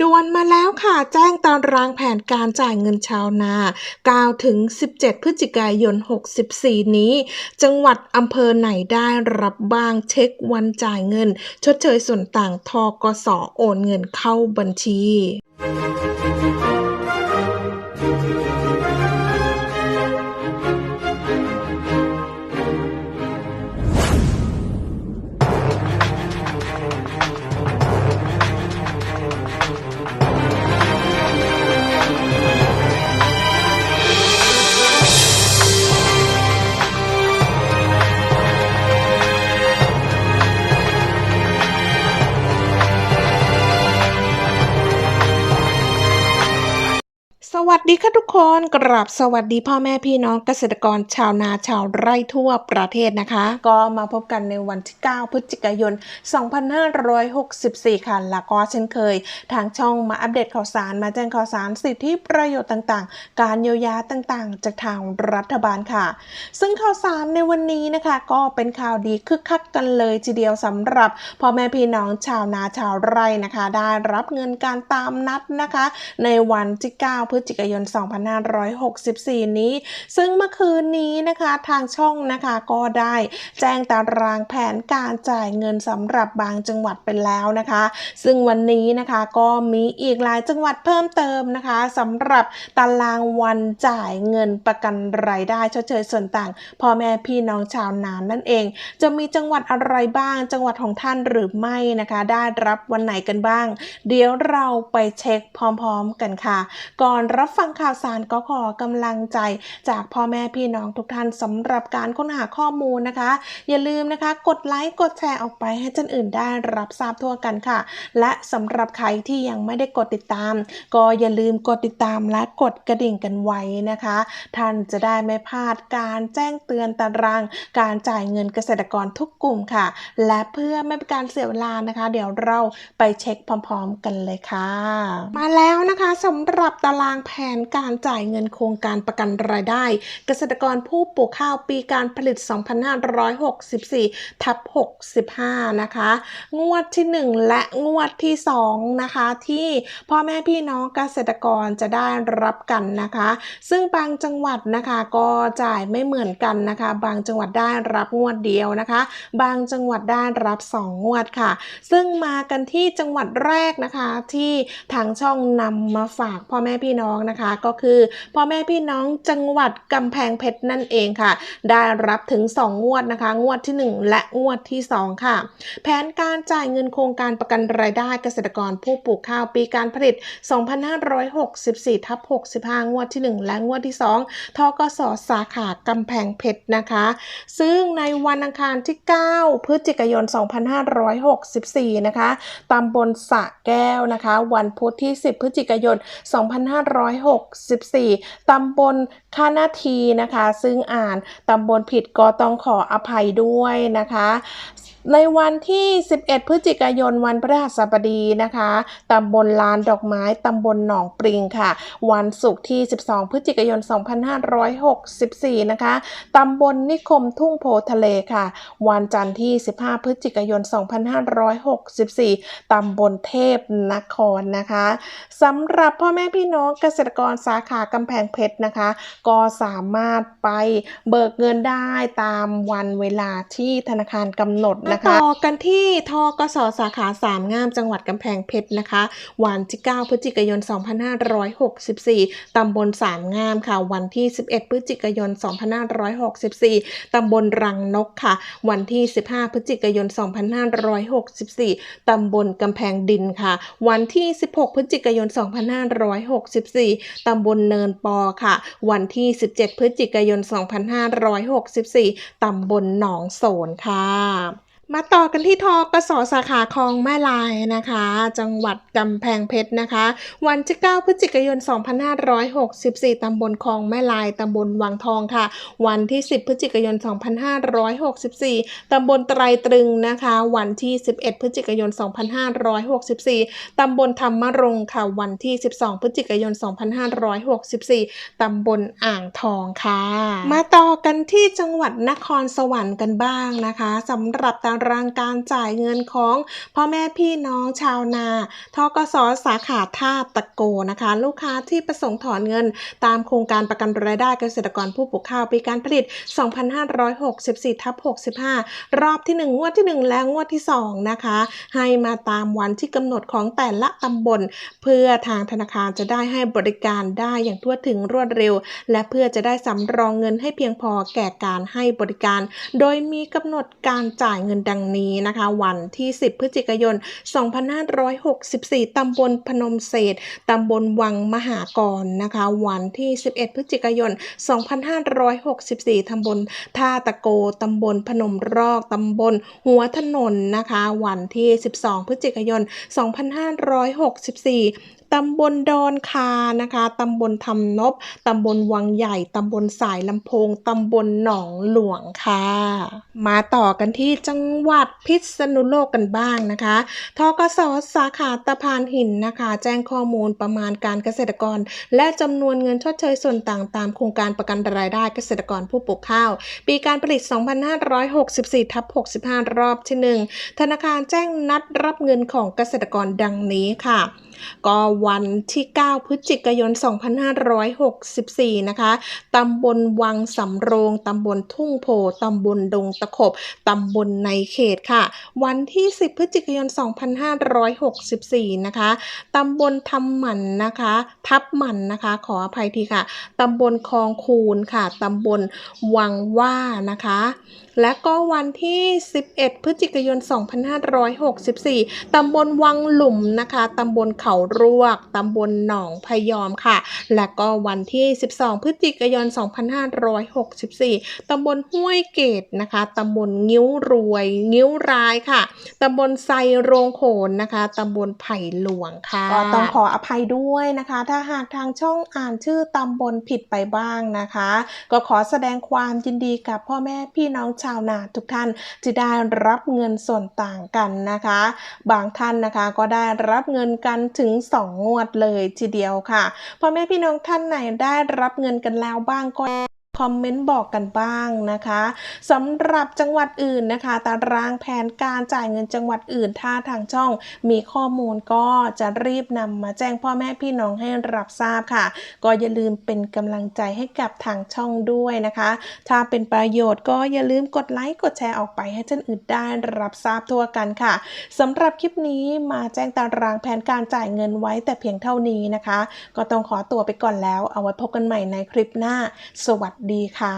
ด่วนมาแล้วค่ะแจ้งตารางแผนการจ่ายเงินชาวนา9ถึง 17 พฤศจิกายน 64 นี้ จังหวัดอำเภอไหนได้รับบ้างเช็ควันจ่ายเงิน ชดเชยส่วนต่างทกสโอนเงินเข้าบัญชี สวัสดีค่ะทุกคนกราบสวัสดีพ่อแม่พี่น้องเกษตรกรชาวนาชาวไร่ทั่วประเทศนะคะ ก็มาพบกันในวันที่ 9 พฤศจิกายน 2564 ค่ะแล้วก็เช่นเคย ทางช่องมาอัปเดตข่าวสารมาแจ้งข่าวสารสิทธิประโยชน์ต่างๆ การเยียวยาต่างๆ จากทางรัฐบาลค่ะ ซึ่งข่าวสารในวันนี้นะคะ ก็เป็นข่าวดีคึกคักกันเลยทีเดียวสำหรับพ่อแม่พี่น้องชาวนาชาวไร่นะคะ ได้รับเงินการตามนัดนะคะ ในวันที่ 9 พฤศจิกายน 2564 นี้ ซึ่งเมื่อคืนนี้นะคะทางช่องนะคะก็ได้แจ้งตารางแผนการจ่ายเงินสำหรับบางจังหวัดไปแล้วนะคะ ซึ่งวันนี้นะคะก็มีอีกหลายจังหวัดเพิ่มเติมนะคะสำหรับตารางวันจ่ายเงินประกันรายได้ชดเชยส่วนต่างพ่อแม่พี่น้องชาวนานนั่นเอง จะมีจังหวัดอะไรบ้าง จังหวัดของท่านหรือไม่นะคะ ได้รับวันไหนกันบ้าง เดี๋ยวเราไปเช็คพร้อมๆกันค่ะ ก่อนรับฟังข่าวสารก็ขอกำลังใจ จากพ่อแม่พี่น้องทุกท่านสำหรับการค้นหาข้อมูลนะคะ อย่าลืมนะคะ กดไลค์กดแชร์ออกไปให้ท่านอื่นได้รับทราบทั่วกันค่ะ และสำหรับใครที่ยังไม่ได้กดติดตาม ก็อย่าลืมกดติดตามและกดกระดิ่งกันไว้นะคะ ท่านจะได้ไม่พลาดการแจ้งเตือนตาราง การจ่ายเงินเกษตรกรทุกกลุ่มค่ะ และเพื่อไม่เป็นการเสียเวลานะคะ เดี๋ยวเราไปเช็คพร้อม ๆ กันเลยค่ะ มาแล้วนะคะสำหรับตารางแผนการจ่ายเงินโครงการประกันรายได้ เกษตรกรผู้ปลูกข้าวปีการผลิต 2564 ทับ 65 นะคะ งวดที่ 1 และงวดที่ 2 นะคะ ที่พ่อแม่พี่น้องเกษตรกรจะได้รับกันนะคะ ซึ่งบางจังหวัดนะคะก็จ่ายไม่เหมือนกันนะคะ บางจังหวัดได้รับงวดเดียวนะคะ บางจังหวัดได้รับ 2 งวดค่ะ ซึ่งมากันที่จังหวัดแรกนะคะที่ทางช่องนำมาฝากพ่อแม่พี่น้องนะคะ ก็คือพ่อแม่พี่น้องจังหวัดกำแพงเพชรนั่นเองค่ะ ได้รับถึง 2 งวดนะคะ งวดที่ 1 และงวดที่ 2 ค่ะ แผนการจ่ายเงินโครงการประกันรายได้เกษตรกรผู้ปลูกข้าวปีการผลิต 2564ทับ65 งวดที่ 1 และงวดที่ 2ทกสสาขากำแพงเพชรนะคะ ซึ่งในวันอังคารที่ 9 พฤศจิกายน 2564 นะคะตำบลสะแก้วนะคะ วันพุธที่ 10 พฤศจิกายน 256 2564 ตำบลคานาทีนะคะ ซึ่งอ่านตำบลผิดก็ต้องขออภัยด้วยนะคะ ในวันที่ 11 พฤศจิกายนวันพฤหัสบดีนะคะ ตำบลลานดอกไม้ ตำบลหนองปริงค่ะ วันศุกร์ที่ 12 พฤศจิกายน 2564 นะคะ ตำบลนิคมทุ่งโพทะเลค่ะ วันจันทร์ที่ 15 พฤศจิกายน 2564 ตำบลเทพนครนะคะสำหรับพ่อแม่พี่น้องเกษตรกรสาขากำแพงเพชรนะคะ ก็สามารถไปเบิกเงินได้ตามวันเวลาที่ธนาคารกำหนดนะคะ ต่อกันที่ทกสสาขาสามงามจังหวัดกำแพงเพชรนะคะ วันที่ 9 พฤศจิกายน 2564 ตำบลสามงามค่ะ วันที่ 11 พฤศจิกายน 2564 ตำบลรังนกค่ะ วันที่ 15 พฤศจิกายน 2564 ตำบลกำแพงดินค่ะ วันที่ 16 พฤศจิกายน 2564 ตำบลเนินปอค่ะ วันที่ 17 พฤศจิกายน 2564 ตำบลหนองโสนค่ะ มาต่อกันที่ทกสสาขาคลองแม่ลายนะคะ จังหวัดกำแพงเพชรนะคะ วันที่ 9 พฤศจิกายน 2564 ตำบลคลองแม่ลาย ตำบลวังทองค่ะ วันที่ 10 พฤศจิกายน 2564 ตำบลไตรตรึงนะคะ วันที่ 11 พฤศจิกายน 2564 ตำบลธรรมรงค่ะ วันที่ 12 พฤศจิกายน 2564 ตำบลอ่างทองค่ะ มาต่อกันที่จังหวัดนครสวรรค์กันบ้างนะคะสำหรับตาารางการจ่ายเงินของพ่อแม่พี่น้องชาวนาทกสสาขาท่าตะโกนะคะ ลูกค้าที่ประสงค์ถอนเงิน ตามโครงการประกันรายได้เกษตรกรผู้ปลูกข้าวปีการผลิต 2564ทับ65 รอบที่ 1 งวดที่ 1 และงวดที่ 2 นะคะ ให้มาตามวันที่กำหนดของแต่ละตำบล เพื่อทางธนาคารจะได้ให้บริการได้อย่างทั่วถึงรวดเร็ว และเพื่อจะได้สำรองเงินให้เพียงพอแก่การให้บริการ โดยมีกำหนดการจ่ายเงินดังนี้นะคะ วันที่ 10 พฤศจิกายน 2564 ตำบลพนมเศษตำบลวังมหากรนะคะ วันที่ 11 พฤศจิกายน 2564 ตำบลท่าตะโก ตำบลพนมรอก ตำบลหัวถนนนะคะ วันที่ 12 พฤศจิกายน 2564 ตำบลดอนคานะคะตำบลทำนบตำบลวังใหญ่ตำบลสายลำโพงตำบลหนองหลวงค่ะ มาต่อกันที่จังหวัดพิษณุโลกกันบ้างนะคะทกสสาขาตะพานหินนะคะ แจ้งข้อมูลประมาณการเกษตรกร และจำนวนเงินชดเชยส่วนต่างตามโครงการประกันรายได้เกษตรกรผู้ปลูกข้าว ปีการผลิต 2564ทับ65 รอบที่ 1 ธนาคารแจ้งนัดรับเงินของเกษตรกรดังนี้ค่ะกววันที่ 9 พฤศจิกายน 2564 นะคะ ตำบลวังสำโรง ตำบลทุ่งโพ ตำบลดงตะขบ ตำบลในเขตค่ะ วันที่ 10 พฤศจิกายน 2564 นะคะ ตำบลทำหมันนะคะ ทับหมันนะคะ ขออภัยทีค่ะ ตำบลคลองคูนค่ะ ตำบลวังว่านะคะ และก็วันที่ 11 พฤศจิกายน 2564 ตำบลวังหลุมนะคะ ตำบลเขารวกตำบลหนองพยอมค่ะ และก็วันที่ 12 พฤศจิกายน 2564 ตำบลห้วยเกตนะคะ ตำบลงิ้วรวย งิ้วร้ายค่ะ ตำบลไซโรงโขนนะคะ ตำบลไผ่หลวงค่ะ ก็ต้องขออภัยด้วยนะคะ ถ้าหากทางช่องอ่านชื่อตำบลผิดไปบ้างนะคะ ก็ขอแสดงความยินดีกับพ่อแม่พี่น้องชาวนาทุกท่านที่ได้รับเงินส่วนต่างกันนะคะ บางท่านนะคะก็ได้รับเงินกันถึง 2งวดเลยทีเดียวค่ะพ่อแม่พี่น้องท่านไหนได้รับเงินกันแล้วบ้างก็ คอมเมนต์บอกกันบ้างนะคะสำหรับจังหวัดอื่นนะคะ ตารางแผนการจ่ายเงินจังหวัดอื่น ถ้าทางช่องมีข้อมูลก็จะรีบนำมาแจ้งพ่อแม่พี่น้องให้รับทราบค่ะ ก็อย่าลืมเป็นกำลังใจให้กับทางช่องด้วยนะคะ ถ้าเป็นประโยชน์ก็อย่าลืมกดไลค์กดแชร์ออกไปให้ท่านอื่นได้รับทราบทั่วกันค่ะสำหรับคลิปนี้มาแจ้งตารางแผนการจ่ายเงินไว้แต่เพียงเท่านี้นะคะ ก็ต้องขอตัวไปก่อนแล้วเอาไว้พบกันใหม่ในคลิปหน้า สวัสดดีค่ะ